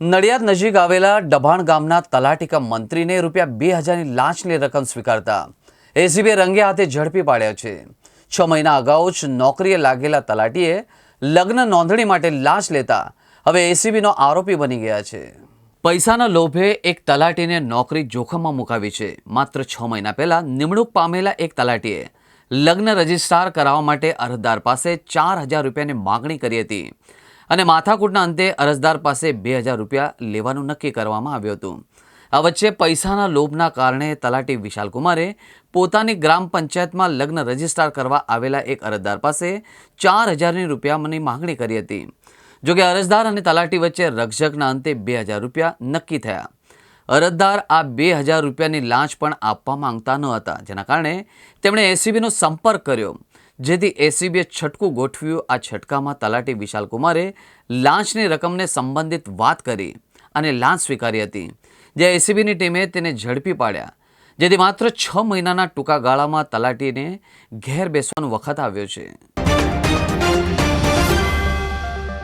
નડિયાદ નજીક આવેલા ડભાણ ગામના તલાટીકા મંત્રીને રૂપિયા બે હજારની લાંચની રકમ સ્વીકારતા એસીબીએ રંગે હાથે ઝડપી પાડ્યા છે. છ મહિના અગાઉ જ નોકરીએ લાગેલા તલાટીએ લગ્ન નોંધણી માટે લાંચ લેતા હવે એસીબીનો આરોપી બની ગયા છે. પૈસાના લોભે એક તલાટીને નોકરી જોખમમાં મુકાવી છે. માત્ર છ મહિના પહેલા નિમણૂક પામેલા એક તલાટીએ લગ્ન રજિસ્ટ્રાર કરાવવા માટે અરજદાર પાસે ચાર હજાર રૂપિયાની માગણી કરી હતી. અને માથાકૂટના અંતે અરજદાર પાસે બે હજાર રૂપિયા લેવાનું નક્કી કરવામાં આવ્યું હતું. આ વચ્ચે પૈસાના લોભના કારણે તલાટી વિશાલકુમારે પોતાની ગ્રામ પંચાયતમાં લગ્ન રજિસ્ટાર કરવા આવેલા એક અરજદાર પાસે ચાર હજારની રૂપિયાની માંગણી કરી હતી. જોકે અરજદાર અને તલાટી વચ્ચે રક્ષકના અંતે બે હજાર રૂપિયા નક્કી થયા. અરજદાર આ બે હજાર રૂપિયાની લાંચ પણ આપવા માંગતા ન હતા, જેના કારણે તેમણે એસીબીનો સંપર્ક કર્યો. જેથી એસીબીએ છટકું ગોઠવ્યું. આ છટકામાં તલાટી વિશાલકુમારે લાંચની રકમને સંબંધિત વાત કરી અને લાંચ સ્વીકારી હતી. જ્યાં એસીબીની ટીમે તેને ઝડપી પાડ્યા. જેથી માત્ર છ મહિનાના ટૂંકા ગાળામાં તલાટીને ઘેર બેસવાનો વખત આવ્યો છે.